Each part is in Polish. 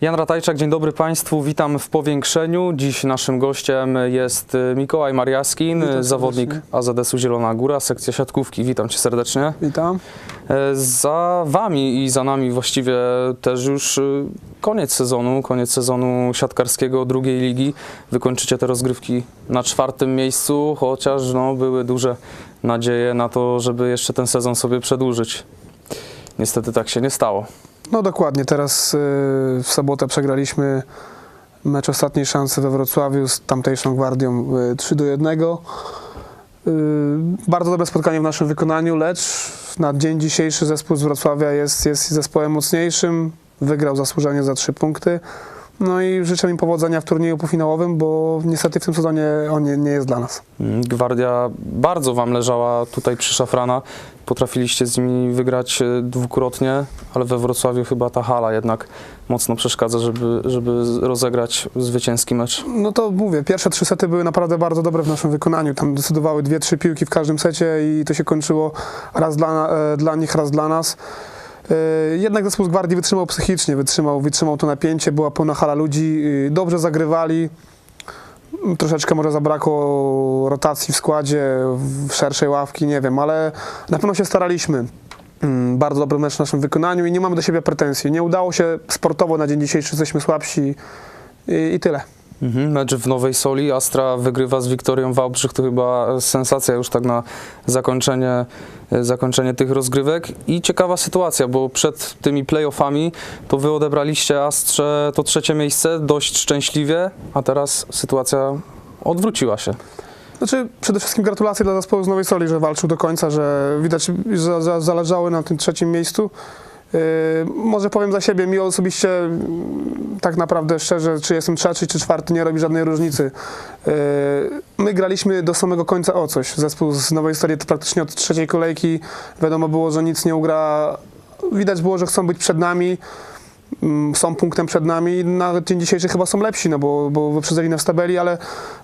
Jan Ratajczak, dzień dobry Państwu, witam w powiększeniu. Dziś naszym gościem jest y, Mikołaj Mariaskin, Witam zawodnik. AZS-u Zielona Góra, sekcja siatkówki. Witam Cię serdecznie. Witam. E, Za Wami i za nami właściwie też już y, koniec sezonu, koniec sezonu siatkarskiego drugiej ligi. Wykończycie te rozgrywki na czwartym miejscu, chociaż no, były duże nadzieje na to, żeby jeszcze ten sezon sobie przedłużyć. Niestety tak się nie stało. No dokładnie, teraz y, w sobotę przegraliśmy mecz ostatniej szansy we Wrocławiu z tamtejszą gwardią y, 3 do 1. Y, bardzo dobre spotkanie w naszym wykonaniu, lecz na dzień dzisiejszy zespół z Wrocławia jest, jest zespołem mocniejszym, wygrał zasłużenie za 3 punkty. No i życzę im powodzenia w turnieju półfinałowym, bo niestety w tym sezonie on nie, nie jest dla nas. Mm, Gwardia bardzo Wam leżała tutaj przy Szafrana. Potrafiliście z nimi wygrać e, dwukrotnie, ale we Wrocławiu chyba ta hala jednak mocno przeszkadza, żeby, żeby rozegrać zwycięski mecz. No to mówię, pierwsze trzy sety były naprawdę bardzo dobre w naszym wykonaniu. Tam decydowały dwie, trzy piłki w każdym secie i to się kończyło raz dla, e, dla nich, raz dla nas. E, Jednak zespół z Gwardii wytrzymał psychicznie, wytrzymał, wytrzymał to napięcie, była pełna hala ludzi, y, dobrze zagrywali. Mm, Troszeczkę może zabrakło rotacji w składzie, w szerszej ławki, nie wiem, ale na pewno się staraliśmy. Mm, Bardzo dobry mecz w naszym wykonaniu i nie mamy do siebie pretensji. Nie udało się sportowo na dzień dzisiejszy, jesteśmy słabsi i, i tyle. Mhm, mecz w Nowej Soli. Astra wygrywa z Wiktorią Wałbrzych. To chyba sensacja już tak na zakończenie, e, zakończenie tych rozgrywek. I ciekawa sytuacja, bo przed tymi playoffami to wy odebraliście Astrze to trzecie miejsce dość szczęśliwie, a teraz sytuacja odwróciła się. Znaczy, przede wszystkim gratulacje dla zespołu z Nowej Soli, że walczył do końca, że widać, że za, zależały na tym trzecim miejscu. Yy, może powiem za siebie, mi osobiście mm, tak naprawdę szczerze, czy jestem trzeci, czy czwarty, nie robi żadnej różnicy. Yy, my graliśmy do samego końca o coś. Zespół z Nowej Soli to praktycznie od trzeciej kolejki wiadomo było, że nic nie ugra. Widać było, że chcą być przed nami. Mm, Są punktem przed nami. Na dzień dzisiejszy chyba są lepsi, no bo, bo wyprzedzili nas w tabeli, ale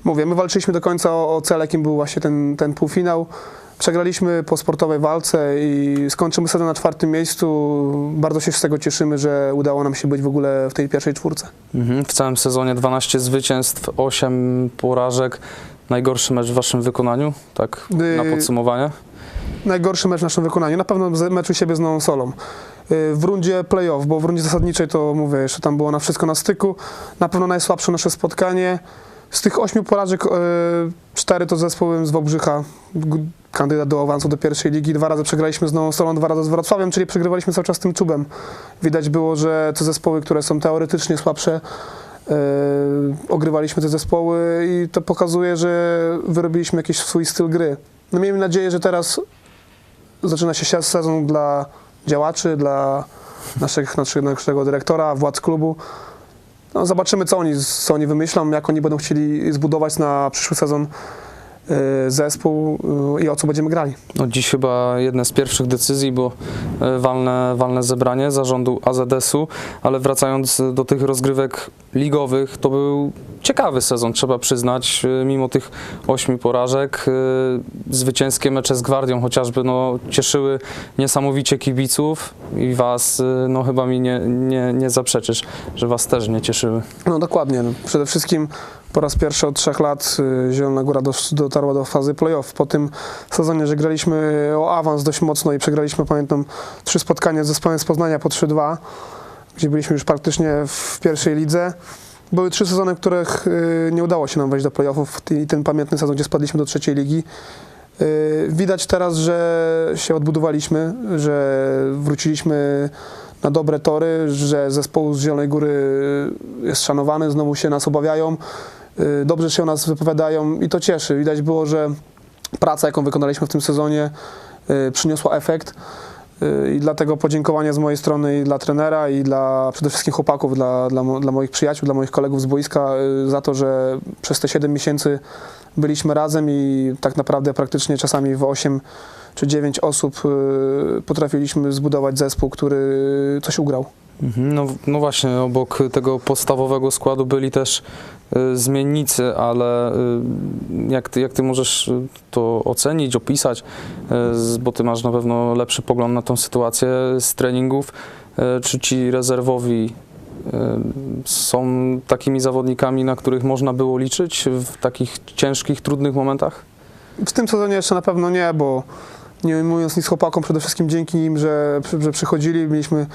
mówię, my walczyliśmy do końca o, o cel, jakim był właśnie ten, ten półfinał. Przegraliśmy po sportowej walce i skończymy sezon na czwartym miejscu. Bardzo się z tego cieszymy, że udało nam się być w ogóle w tej pierwszej czwórce. Mhm. W całym sezonie 12 zwycięstw, 8 porażek. Najgorszy mecz w waszym wykonaniu, tak na Yy, podsumowanie? Najgorszy mecz w naszym wykonaniu, na pewno z meczu siebie z Nową Solą. Yy, W rundzie playoff, bo w rundzie zasadniczej to mówię, jeszcze tam było na wszystko na styku. Na pewno najsłabsze nasze spotkanie. Z tych ośmiu porażek yy, cztery to z zespołem z Wałbrzycha, kandydat do awansu do pierwszej ligi. Dwa razy przegraliśmy z Nową Solą, dwa razy z Wrocławiem, czyli przegrywaliśmy cały czas tym czubem. Widać było, że te zespoły, które są teoretycznie słabsze, yy, ogrywaliśmy te zespoły i to pokazuje, że wyrobiliśmy jakiś swój styl gry. No miejmy nadzieję, że teraz zaczyna się sezon dla działaczy, dla naszych, naszych, naszego dyrektora, władz klubu. No, zobaczymy, co oni, co oni wymyślą, jak oni będą chcieli zbudować na przyszły sezon zespół y, i o co będziemy grali. No dziś chyba jedne z pierwszych decyzji, bo e, walne, walne zebranie zarządu AZS-u, ale wracając do tych rozgrywek ligowych, to był ciekawy sezon, trzeba przyznać, e, mimo tych ośmiu porażek. e, Zwycięskie mecze z Gwardią chociażby no, cieszyły niesamowicie kibiców i was, e, no chyba mi nie, nie, nie zaprzeczysz, że was też nie cieszyły. No dokładnie. Przede wszystkim po raz pierwszy od trzech lat y, Zielona Góra dotarła do fazy playoff. Po tym sezonie, że graliśmy o awans dość mocno i przegraliśmy, pamiętam, trzy spotkania z zespołem z Poznania po 3-2, gdzie byliśmy już praktycznie w pierwszej lidze. Były trzy sezony, w których y, nie udało się nam wejść do playoffów i ten pamiętny sezon, gdzie spadliśmy do trzeciej ligi. Y, Widać teraz, że się odbudowaliśmy, że wróciliśmy na dobre tory, że zespół z Zielonej Góry jest szanowany, znowu się nas obawiają, y, dobrze się o nas wypowiadają i to cieszy. Widać było, że praca, jaką wykonaliśmy w tym sezonie, y, przyniosła efekt. Y, I dlatego podziękowanie z mojej strony i dla trenera, i dla przede wszystkim chłopaków, dla, dla, dla moich przyjaciół, dla moich kolegów z boiska y, za to, że przez te 7 miesięcy byliśmy razem i tak naprawdę praktycznie czasami w 8 czy 9 osób y, potrafiliśmy zbudować zespół, który coś ugrał. Mhm, No, no właśnie, obok tego podstawowego składu byli też y, zmiennicy, ale y, jak, ty, jak ty możesz to ocenić, opisać, y, bo ty masz na pewno lepszy pogląd na tą sytuację z treningów, y, czy ci rezerwowi są takimi zawodnikami, na których można było liczyć w takich ciężkich, trudnych momentach? W tym sezonie jeszcze na pewno nie, bo nie mówiąc nic chłopakom, przede wszystkim dzięki im, że, że przychodzili. Mieliśmy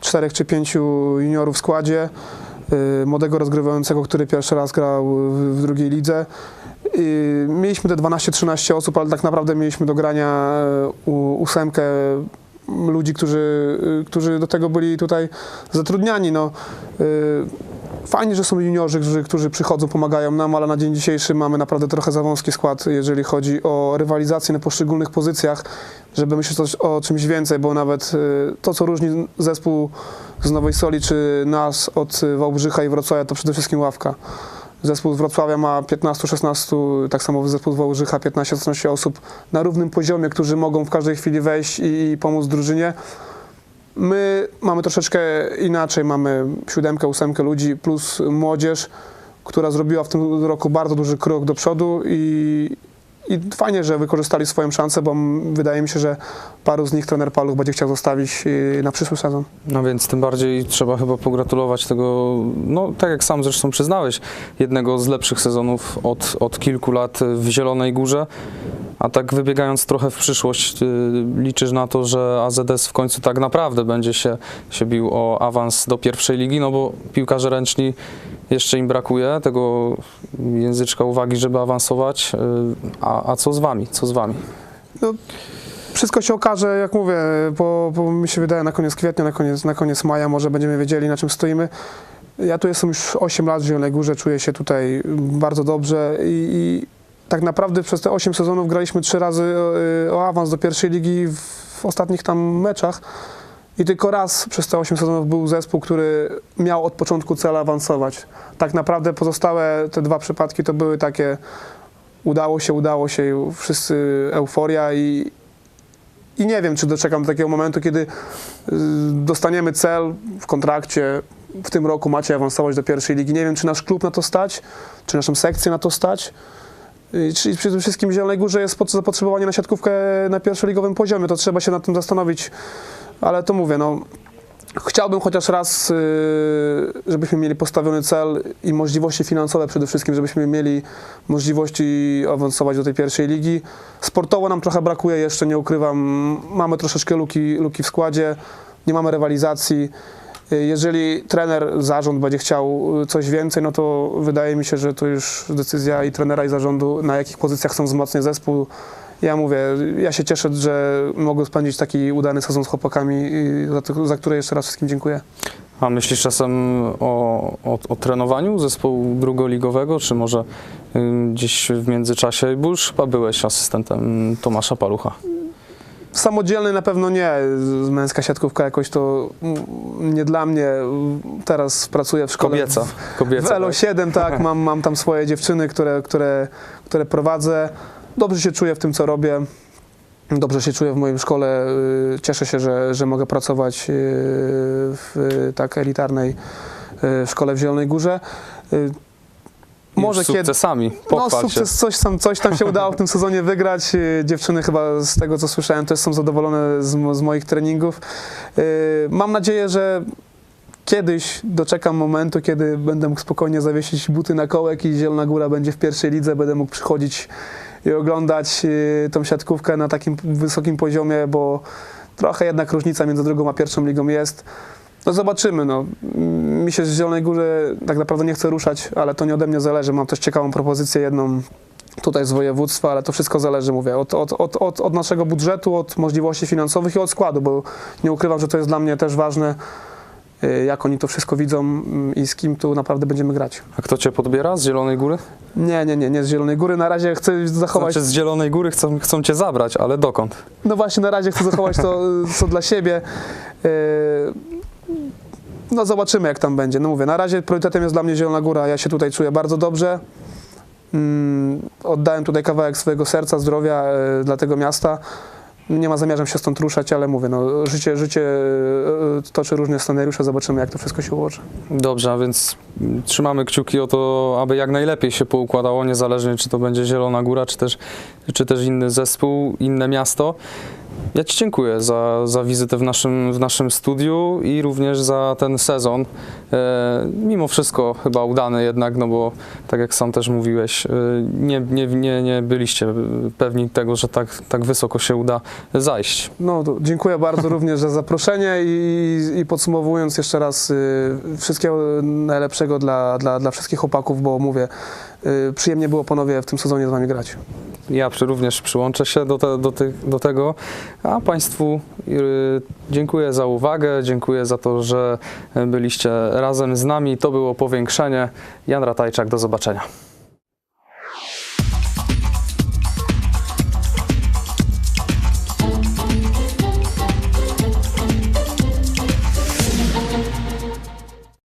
czterech czy pięciu juniorów w składzie. y, Młodego rozgrywającego, który pierwszy raz grał w, drugiej lidze. Mieliśmy te 12-13 osób, ale tak naprawdę mieliśmy do grania u- ósemkę ludzi, którzy, y, którzy do tego byli tutaj zatrudniani. No, y, Fajnie, że są juniorzy, którzy, którzy przychodzą, pomagają nam, ale na dzień dzisiejszy mamy naprawdę trochę za wąski skład, jeżeli chodzi o rywalizację na poszczególnych pozycjach, żeby myśleć o czymś więcej, bo nawet y, to, co różni zespół z Nowej Soli czy nas od Wałbrzycha i Wrocławia, to przede wszystkim ławka. Zespół z Wrocławia ma 15-16, tak samo zespół z Wałbrzycha 15-16 osób na równym poziomie, którzy mogą w każdej chwili wejść i, i pomóc drużynie. My mamy troszeczkę inaczej, mamy siódemkę, ósemkę ludzi plus młodzież, która zrobiła w tym roku bardzo duży krok do przodu i, i fajnie, że wykorzystali swoją szansę, bo wydaje mi się, że paru z nich trener Paluch będzie chciał zostawić y, na przyszły sezon. No więc tym bardziej trzeba chyba pogratulować tego, no tak jak sam zresztą przyznałeś, jednego z lepszych sezonów od, od kilku lat w Zielonej Górze. A tak wybiegając trochę w przyszłość, y, liczysz na to, że AZS w końcu tak naprawdę będzie się, się bił o awans do pierwszej ligi, no bo piłkarze ręczni jeszcze im brakuje tego języczka uwagi, żeby awansować. Y, A, a co z wami? Co z wami? Wszystko się okaże, jak mówię, bo, bo mi się wydaje na koniec kwietnia, na koniec, na koniec maja może będziemy wiedzieli na czym stoimy. Ja tu jestem już 8 lat w Zielonej Górze, czuję się tutaj bardzo dobrze i, i tak naprawdę przez te 8 sezonów graliśmy trzy razy y, o awans do pierwszej ligi w ostatnich tam meczach i tylko raz przez te 8 sezonów był zespół, który miał od początku cel awansować. Tak naprawdę pozostałe te dwa przypadki to były takie udało się, udało się, wszyscy euforia i, i nie wiem, czy doczekam do takiego momentu, kiedy y, dostaniemy cel w kontrakcie. W tym roku macie awansować do pierwszej ligi. Nie wiem, czy nasz klub na to stać, czy naszą sekcję na to stać. Y, Czyli przede wszystkim w Zielonej Górze jest zapotrzebowanie na siatkówkę na pierwszoligowym poziomie. To trzeba się nad tym zastanowić. Ale to mówię, no, chciałbym chociaż raz, y, żebyśmy mieli postawiony cel i możliwości finansowe przede wszystkim, żebyśmy mieli możliwości awansować do tej pierwszej ligi. Sportowo nam trochę brakuje jeszcze, nie ukrywam. Mamy troszeczkę luki, luki w składzie, nie mamy rywalizacji. Y, Jeżeli trener, zarząd będzie chciał y, coś więcej, no to wydaje mi się, że to już decyzja i trenera, i zarządu, na jakich pozycjach chcą wzmocnić zespół. Ja mówię, ja się cieszę, że mogę spędzić taki udany sezon z chłopakami, za, to, za które jeszcze raz wszystkim dziękuję. A myślisz czasem o, o, o trenowaniu zespołu drugoligowego, czy może gdzieś w międzyczasie, bo już chyba byłeś asystentem Tomasza Palucha. Samodzielny na pewno nie. Męska siatkówka jakoś to nie dla mnie. Teraz pracuję w szkole. Kobieca. W, Kobieca w LO7, tak. Mam, mam tam swoje dziewczyny, które, które, które prowadzę. Dobrze się czuję w tym, co robię. Dobrze się czuję w moim szkole. Y, Cieszę się, że, że mogę pracować y, w tak elitarnej y, szkole w Zielonej Górze. Może Może kiedy, sukcesami. no, sukces, coś tam, coś tam się udało w tym sezonie wygrać. Dziewczyny chyba z tego, co słyszałem, też są zadowolone z, z moich treningów. Mam nadzieję, że kiedyś doczekam momentu, kiedy będę mógł spokojnie zawiesić buty na kołek i Zielona Góra będzie w pierwszej lidze, będę mógł przychodzić i oglądać yy, tą siatkówkę na takim wysokim poziomie, bo trochę jednak różnica między drugą a pierwszą ligą jest. No zobaczymy, no. Mi się z Zielonej Góry tak naprawdę nie chce ruszać, ale to nie ode mnie zależy. Mam też ciekawą propozycję jedną tutaj z województwa, ale to wszystko zależy, mówię, od, od, od, od, naszego budżetu, od możliwości finansowych i od składu, bo nie ukrywam, że to jest dla mnie też ważne, y, jak oni to wszystko widzą mm, i z kim tu naprawdę będziemy grać. A kto cię podbiera z Zielonej Góry? Nie, nie, nie, nie z Zielonej Góry. Na razie chcę zachować, Znaczy z Zielonej Góry chcą, chcą cię zabrać, ale dokąd? no właśnie na razie chcę zachować to, co dla siebie. Y, No zobaczymy, jak tam będzie. No mówię, na razie priorytetem jest dla mnie Zielona Góra. Ja się tutaj czuję bardzo dobrze. Mm, Oddałem tutaj kawałek swojego serca, zdrowia e, dla tego miasta. Nie ma zamiarem się stąd ruszać, ale mówię, no, życie, życie e, toczy różne scenariusze, zobaczymy, jak to wszystko się ułoży. Dobrze, a więc trzymamy kciuki o to, aby jak najlepiej się poukładało, niezależnie czy to będzie Zielona Góra, czy też, czy też inny zespół, inne miasto. Ja Ci dziękuję za, za wizytę w naszym, w naszym studiu i również za ten sezon. E, mimo wszystko chyba udany jednak, no bo tak jak sam też mówiłeś, e, nie, nie, nie, nie byliście pewni tego, że tak, tak wysoko się uda zajść. No, dziękuję bardzo również za zaproszenie i, i podsumowując jeszcze raz y, wszystkiego najlepszego dla, dla, dla wszystkich chłopaków, bo mówię, przyjemnie było panowie w tym sezonie z wami grać. Ja również przyłączę się do, te, do, tych, do tego, a Państwu y, dziękuję za uwagę, dziękuję za to, że byliście razem z nami. To było powiększenie. Jan Ratajczak, do zobaczenia.